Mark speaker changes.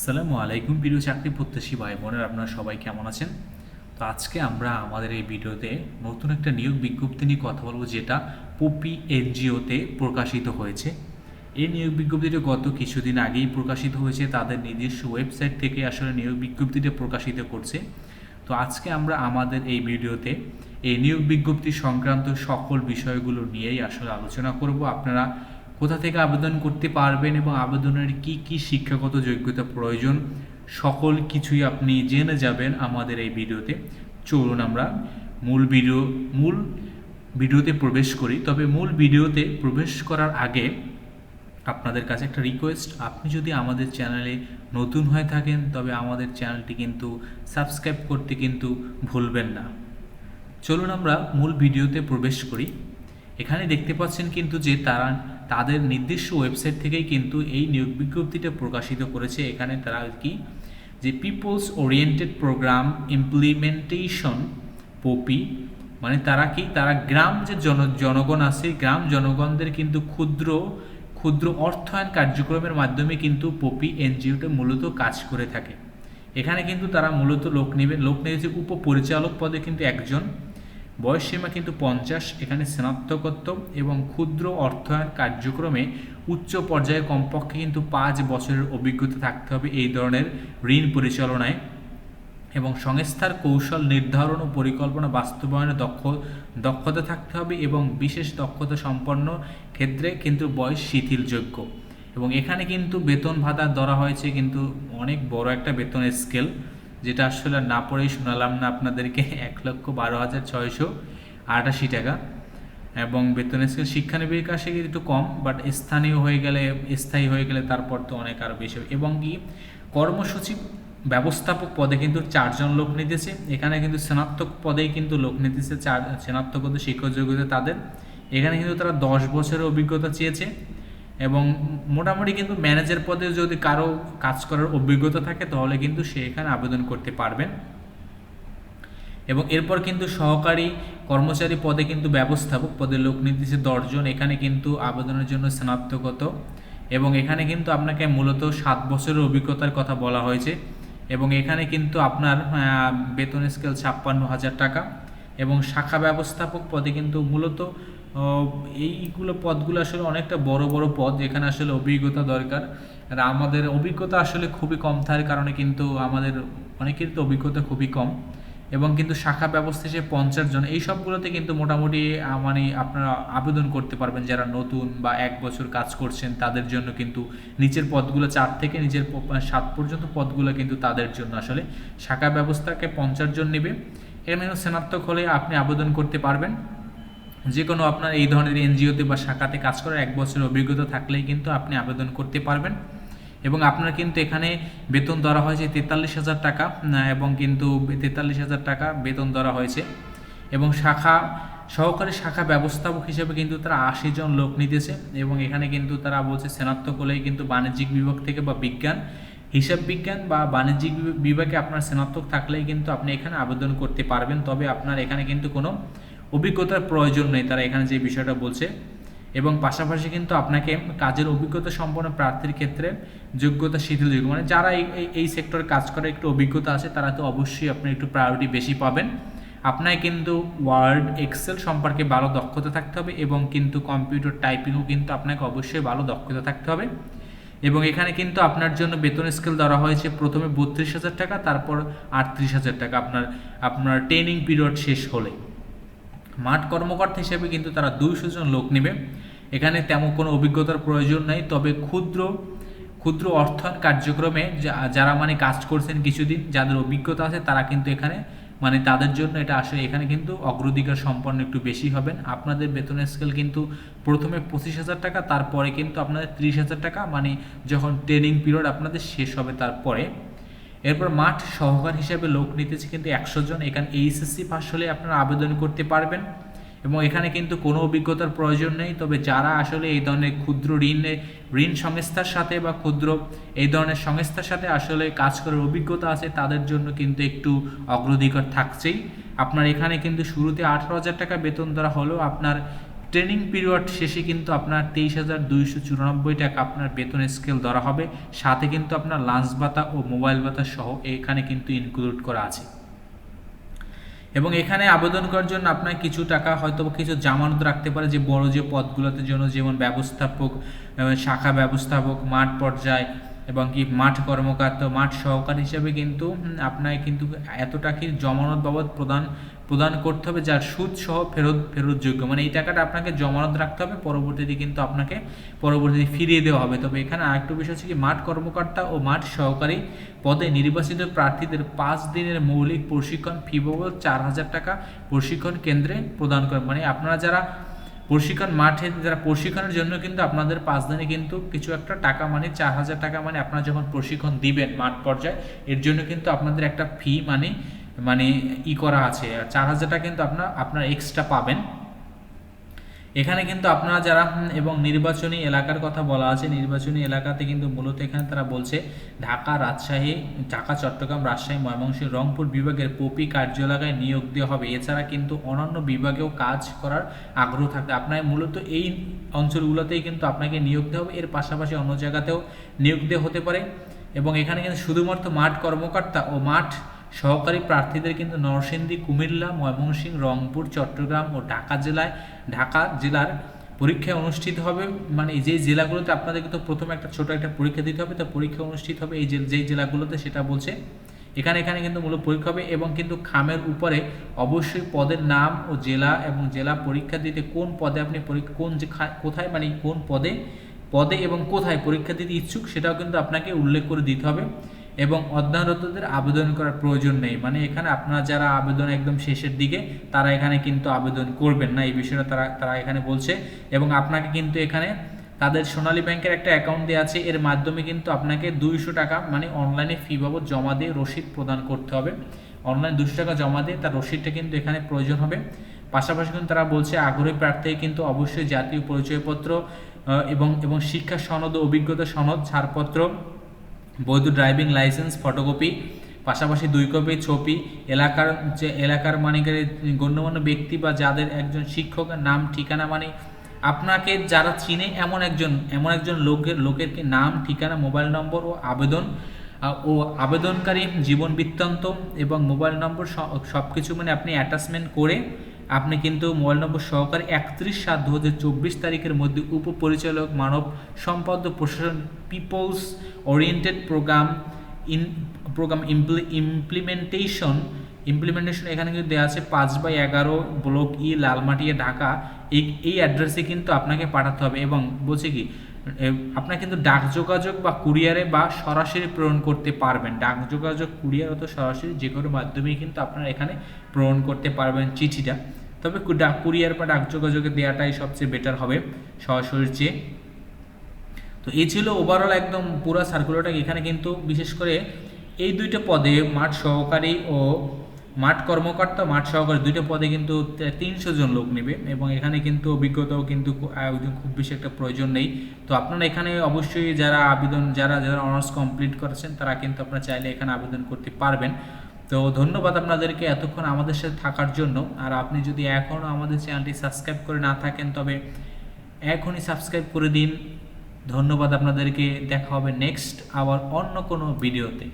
Speaker 1: আসসালামু আলাইকুম প্রিয় চাকরি প্রত্যাশী ভাই বোনের, আপনারা সবাই কেমন আছেন? তো আজকে আমরা আমাদের এই ভিডিওতে নতুন একটা নিয়োগ বিজ্ঞপ্তি নিয়ে কথা বলব, যেটা পপি এনজিওতে প্রকাশিত হয়েছে। এই নিয়োগ বিজ্ঞপ্তিটা গত কিছুদিন আগেই প্রকাশিত হয়েছে, তাদের নিজস্ব ওয়েবসাইট থেকে আসলে নিয়োগ বিজ্ঞপ্তিটা প্রকাশিত করছে। তো আজকে আমরা আমাদের এই ভিডিওতে এই নিয়োগ বিজ্ঞপ্তি সংক্রান্ত সকল বিষয়গুলো নিয়েই আসলে আলোচনা করব। আপনারা কোথা থেকে আবেদন করতে পারবেন এবং আবেদনের কি কি শিক্ষাগত যোগ্যতা প্রয়োজন, সকল কিছুই আপনি জেনে যাবেন আমাদের এই ভিডিওতে। চলুন আমরা মূল ভিডিও, মূল ভিডিওতে প্রবেশ করি। তবে মূল ভিডিওতে প্রবেশ করার আগে আপনাদের কাছে একটা রিকোয়েস্ট আপনি যদি আমাদের চ্যানেলে নতুন হয়ে থাকেন, তবে আমাদের চ্যানেলটি কিন্তু সাবস্ক্রাইব করতে কিন্তু ভুলবেন না। চলুন আমরা মূল ভিডিওতে প্রবেশ করি। এখানে দেখতে পাচ্ছেন কিন্তু যে তারা তাদের নির্দিষ্ট ওয়েবসাইট থেকেই কিন্তু এই নিয়োগ বিজ্ঞপ্তিটা প্রকাশিত করেছে। এখানে তারা কি যে পিপলস ওরিয়েন্টেড প্রোগ্রাম ইমপ্লিমেন্টেশন পপি মানে তারা কি তারা গ্রাম যে জন, জনগণ আছে, গ্রাম জনগণদের কিন্তু ক্ষুদ্র ক্ষুদ্র অর্থায়ন কার্যক্রমের মাধ্যমে কিন্তু পপি এনজিওটা মূলত কাজ করে থাকে। এখানে কিন্তু তারা মূলত লোক নেবে, লোক যে উপপরিচালক পদে কিন্তু একজন। বয়সসীমা কিন্তু পঞ্চাশ, এখানে স্নাতকোত্তর এবং ক্ষুদ্র অর্থায়ন কার্যক্রমে উচ্চ পর্যায়ে কমপক্ষে কিন্তু পাঁচ বছরের অভিজ্ঞতা থাকতে হবে এই ধরনের ঋণ পরিচালনায় এবং সংস্থার কৌশল নির্ধারণ ও পরিকল্পনা বাস্তবায়নে দক্ষ, দক্ষতা থাকতে হবে এবং বিশেষ দক্ষতা সম্পন্ন ক্ষেত্রে কিন্তু বয়স শিথিলযোগ্য। এবং এখানে কিন্তু বেতন ভাতা ধরা হয়েছে কিন্তু অনেক বড় একটা বেতনের স্কেল যেটা আসলে না পড়েই শোনালাম না আপনাদেরকে, এক লক্ষ বারো হাজার ছয়শো আটাশি টাকা। এবং বেতনের স্কেল শিক্ষানবির কাছে একটু কম বাট স্থানীয় হয়ে গেলে, স্থায়ী হয়ে গেলে তারপর তো অনেক আরও বেশি। এবং কি, কর্মসূচি ব্যবস্থাপক পদে কিন্তু চারজন লোক নিতেছে। এখানে কিন্তু স্নাতক পদেই কিন্তু লোক নিতেছে, চার, স্নাতক শিক্ষক যোগ্যতা তাদের। এখানে কিন্তু তারা দশ বছরের অভিজ্ঞতা চেয়েছে। এবং মোটামুটি কিন্তু ম্যানেজার পদে যদি কারও কাজ করার অভিজ্ঞতা থাকে, তাহলে কিন্তু সে এখানে আবেদন করতে পারবেন। এবং এরপর কিন্তু সহকারী কর্মচারী পদে কিন্তু ব্যবস্থাপক পদে লোক নির্দেশে দশজন এখানে কিন্তু আবেদনের জন্য স্নাতকত এবং এখানে কিন্তু আপনাকে মূলত সাত বছরের অভিজ্ঞতার কথা বলা হয়েছে। এবং এখানে কিন্তু আপনার বেতন স্কেল ছাপ্পান্ন হাজার টাকা। এবং শাখা ব্যবস্থাপক পদে কিন্তু মূলত এইগুলো পদগুলো আসলে অনেকটা বড় বড় পদ যেখানে আসলে অভিজ্ঞতা দরকার। আর আমাদের অভিজ্ঞতা আসলে খুবই কম থাকার কারণে কিন্তু আমাদের অনেকের তো অভিজ্ঞতা খুবই কম। এবং কিন্তু শাখা ব্যবস্থা হিসেবে পঞ্চাশ জন, এই সবগুলোতে কিন্তু মোটামুটি মানে আপনারা আবেদন করতে পারবেন যারা নতুন বা এক বছর কাজ করছেন তাদের জন্য কিন্তু নিচের পদগুলো চার থেকে নিচের সাত পর্যন্ত পদগুলো কিন্তু তাদের জন্য আসলে শাখা ব্যবস্থাকে পঞ্চাশ জন নেবে। এখানে কিন্তু স্নাতক হলে আপনি আবেদন করতে পারবেন। যে কোনো আপনার এই ধরনের এনজিওতে বা শাখাতে কাজ করার এক বছরের অভিজ্ঞতা থাকলেই কিন্তু আপনি আবেদন করতে পারবেন। এবং আপনার কিন্তু এখানে বেতন ধরা হয়েছে তেতাল্লিশ হাজার টাকা এবং কিন্তু তেতাল্লিশ হাজার টাকা বেতন ধরা হয়েছে। এবং শাখা, সহকারী শাখা ব্যবস্থাপক হিসেবে কিন্তু তারা আশি জন লোক নিতেছে। এবং এখানে কিন্তু তারা বলছে স্নাতক হলেই কিন্তু বাণিজ্যিক বিভাগ থেকে বা বিজ্ঞান, হিসাব বিজ্ঞান বা বাণিজ্যিক বিভাগে আপনার স্নাতক থাকলেই কিন্তু আপনি এখানে আবেদন করতে পারবেন। তবে আপনার এখানে কিন্তু কোনো অভিজ্ঞতার প্রয়োজন নেই, তারা এখানে যে বিষয়টা বলছে। এবং পাশাপাশি কিন্তু আপনাকে কাজের অভিজ্ঞতা সম্পন্ন প্রার্থীর ক্ষেত্রে যোগ্যতা শিথিলযোগ্য মানে যারা এই সেক্টরে কাজ করে, একটু অভিজ্ঞতা আছে, তারা তো অবশ্যই আপনি একটু প্রায়োরিটি বেশি পাবেন। আপনাকে কিন্তু ওয়ার্ড এক্সেল সম্পর্কে ভালো দক্ষতা থাকতে হবে এবং কিন্তু কম্পিউটার টাইপিংও কিন্তু আপনাকে অবশ্যই ভালো দক্ষতা থাকতে হবে। এবং এখানে কিন্তু আপনার জন্য বেতন স্কেল ধরা হয়েছে, প্রথমে বত্রিশ হাজার টাকা, তারপর আটত্রিশ হাজার টাকা। আপনার আপনার ট্রেনিং পিরিয়ড শেষ হলে। মাঠ কর্মকর্তা হিসেবে কিন্তু তারা দুইশো জন লোক নেবে। এখানে তেমন কোনো অভিজ্ঞতার প্রয়োজন নেই, তবে ক্ষুদ্র ক্ষুদ্র অর্থায়ন কার্যক্রমে যারা মানে কাজ করছেন কিছুদিন, যাদের অভিজ্ঞতা আছে তারা কিন্তু এখানে মানে তাদের জন্য এটা আসলে এখানে কিন্তু অগ্রাধিকার সম্পন্ন একটু বেশি হবেন। আপনাদের বেতনের স্কেল কিন্তু প্রথমে পঁচিশ হাজার টাকা, তারপরে কিন্তু আপনাদের ত্রিশ হাজার টাকা মানে যখন ট্রেনিং পিরিয়ড আপনাদের শেষ হবে তারপরে। এরপর মাঠ সহকার হিসাবে লোক নিতেছে কিন্তু একশো জন। এখানে এইচএসসি পাস হলে আপনারা আবেদন করতে পারবেন এবং এখানে কিন্তু কোনো অভিজ্ঞতার প্রয়োজন নেই। তবে যারা আসলে এই ধরনের ক্ষুদ্র ঋণে, ঋণ সংস্থার সাথে বা ক্ষুদ্র এই ধরনের সংস্থার সাথে আসলে কাজ করার অভিজ্ঞতা আছে, তাদের জন্য কিন্তু একটু অগ্রাধিকার থাকছেই। আপনার এখানে কিন্তু শুরুতে আঠারো হাজার টাকা বেতন ধরা হলেও আপনার ট্রেনিং পিরিয়ড শেষে কিন্তু আপনার তেইশ হাজার দুইশো চুরানব্বই টাকা আপনার বেতন স্কেল ধরা হবে। সাথে কিন্তু আপনার লাঞ্চ ভাতা ও মোবাইল ভাতা সহ এখানে কিন্তু ইনক্লুড করা আছে। এবং এখানে আবেদন করার জন্য আপনার কিছু টাকা হয়তো কিছু জামানত রাখতে পারে যে বড় যে পদগুলোতে জন্য যেমন ব্যবস্থাপক শাখা ব্যবস্থাপক মাঠ পর্যায় এবং কি মাঠ কর্মকর্তা মাঠ সহকারী হিসেবে কিন্তু হুম, আপনাকে কিন্তু এত টাকা জমানত বাবদ প্রদান প্রদান করতে হবে, যার সুদ সহ ফেরত, ফেরতযোগ্য। মানে এই টাকাটা আপনাকে জমানত রাখতে হবে, পরবর্তীতে কিন্তু আপনাকে পরবর্তীতে ফিরিয়ে দেওয়া হবে। তবে এখানে আরেকটু বিষয় হচ্ছে কি, মাঠ কর্মকর্তা ও মাঠ সহকারী পদে নির্বাচিত প্রার্থীদের পাঁচ দিনের মৌলিক প্রশিক্ষণ ফি বাবদ চার হাজার টাকা প্রশিক্ষণ কেন্দ্রে প্রদান করে। মানে আপনারা যারা প্রশিক্ষণ মাঠে, যারা প্রশিক্ষণের জন্য কিন্তু আপনাদের পাঁচ দিনে কিন্তু কিছু একটা টাকা মানে চার হাজার টাকা মানে আপনারা যখন প্রশিক্ষণ দিবেন মাঠ পর্যায়ে, এর জন্য কিন্তু আপনাদের একটা ফি মানে মানে ই করা আছে। চার হাজার টাকা কিন্তু আপনার আপনার এক্সট্রা পাবেন। এখানে কিন্তু আপনারা যারা এবং নির্বাচনী এলাকার কথা বলা আছে, নির্বাচনী এলাকাতে কিন্তু মূলত এখানে তারা বলছে, ঢাকা রাজশাহী, ঢাকা, চট্টগ্রাম, রাজশাহী, ময়মনসিংহ, রংপুর বিভাগের পপি কার্য এলাকায় নিয়োগ দেওয়া হবে। এছাড়া কিন্তু অন্যান্য বিভাগেও কাজ করার আগ্রহ থাকবে। আপনার মূলত এই অঞ্চলগুলোতেই কিন্তু আপনাকে নিয়োগ দেওয়া হবে। এর পাশাপাশি অন্য জায়গাতেও নিয়োগ দেওয়া হতে পারে। এবং এখানে কিন্তু শুধুমাত্র মাঠ কর্মকর্তা ও মাঠ সহকারী প্রার্থীদের কিন্তু নরসিংদী, কুমিল্লা, ময়মনসিংহ, রংপুর, চট্টগ্রাম ও ঢাকা জেলায়, ঢাকা জেলার পরীক্ষা অনুষ্ঠিত হবে। মানে যে জেলাগুলোতে আপনাদের কিন্তু প্রথমে একটা ছোট একটা পরীক্ষা দিতে হবে। তো পরীক্ষা অনুষ্ঠিত হবে এই যেই জেলাগুলোতে সেটা বলছে। এখানে এখানে কিন্তু মূলত পরীক্ষা হবে এবং কিন্তু খামের উপরে অবশ্যই পদের নাম ও জেলা এবং জেলা পরীক্ষা দিতে কোন পদে আপনি পরীক্ষা কোন যে কোথায় মানে কোন পদে পদে এবং কোথায় পরীক্ষা দিতে ইচ্ছুক সেটাও কিন্তু আপনাকে উল্লেখ করে দিতে হবে। এবং অধ্যয়নরতদের আবেদন করার প্রয়োজন নেই। মানে এখানে আপনারা যারা আবেদন একদম শেষের দিকে, তারা এখানে কিন্তু আবেদন করবেন না। এই বিষয়টা তারা তারা এখানে বলছে। এবং আপনাকে কিন্তু এখানে তাদের সোনালী ব্যাংকের একটা অ্যাকাউন্ট দেওয়া আছে। এর মাধ্যমে কিন্তু আপনাকে দুইশো টাকা মানে অনলাইনে ফি বাবদ জমা দিয়ে রসিদ প্রদান করতে হবে। অনলাইন দুশো টাকা জমা দিয়ে তার রসিদটা কিন্তু এখানে প্রয়োজন হবে। পাশাপাশি কিন্তু তারা বলছে, আগ্রহী প্রার্থী কিন্তু অবশ্যই জাতীয় পরিচয়পত্র এবং এবং শিক্ষা সনদ ও অভিজ্ঞতা সনদ, ছাড়পত্র বৈধ ড্রাইভিং লাইসেন্স, ফটোকপি, পাশাপাশি দুই কপি ছবি, এলাকার যে এলাকার মানে গণ্যমান্য ব্যক্তি বা যাদের একজন শিক্ষকের নাম, ঠিকানা মানে আপনাকে যারা চিনে এমন একজন এমন একজন লোকের লোকের নাম, ঠিকানা, মোবাইল নম্বর ও আবেদন ও আবেদনকারী জীবন বৃত্তান্ত এবং মোবাইল নম্বর সব কিছু মানে আপনি অ্যাটাচমেন্ট করে আপনি কিন্তু মোবাইল নম্বর সহকারে একত্রিশ সাত দু তারিখের মধ্যে উপপরিচালক, মানব সম্পদ প্রশাসন, peoples oriented program in, program implementation implementation এখানে কিন্তু দেওয়া আছে পাঁচ বাই এগারো ব্লক ই লালমাটিয়া, ঢাকা। এই এই অ্যাড্রেসে কিন্তু আপনাকে পাঠাতে হবে এবং বলছে কি আপনার কিন্তু ডাক যোগাযোগ বা কুরিয়ারে বা সরাসরি প্রেরণ করতে পারবেন। ডাক যোগাযোগ, কুরিয়ার অথবা সরাসরি যে কোনো মাধ্যমেই কিন্তু আপনারা এখানে প্রেরণ করতে পারবেন চিঠিটা। তবে ডাক, কুরিয়ার বা ডাক যোগাযোগে দেওয়াটাই সবচেয়ে বেটার হবে সরাসরি চেয়ে। তো এই ছিল ওভারঅল একদম পুরো সার্কুলারটা এখানে কিন্তু বিশেষ করে এই দুইটা পদে মাঠ সহকারী ও মাঠ কর্মকর্তা, মাঠ সহকারী দুইটা পদে কিন্তু তিনশো জন লোক নেবে এবং এখানে কিন্তু অভিজ্ঞতাও কিন্তু আয়োজন খুব বেশি একটা প্রয়োজন নেই। তো আপনারা এখানে অবশ্যই যারা আবেদন, যারা যারা অনার্স কমপ্লিট করেছেন, তারা কিন্তু আপনারা চাইলে এখানে আবেদন করতে পারবেন। তো ধন্যবাদ আপনাদেরকে এতক্ষণ আমাদের সাথে থাকার জন্য। আর আপনি যদি এখনও আমাদের চ্যানেলটি সাবস্ক্রাইব করে না থাকেন, তবে এখনই সাবস্ক্রাইব করে দিন। ধন্যবাদ আপনাদেরকে। দেখা হবে নেক্সট আবার অন্য কোনো ভিডিওতে।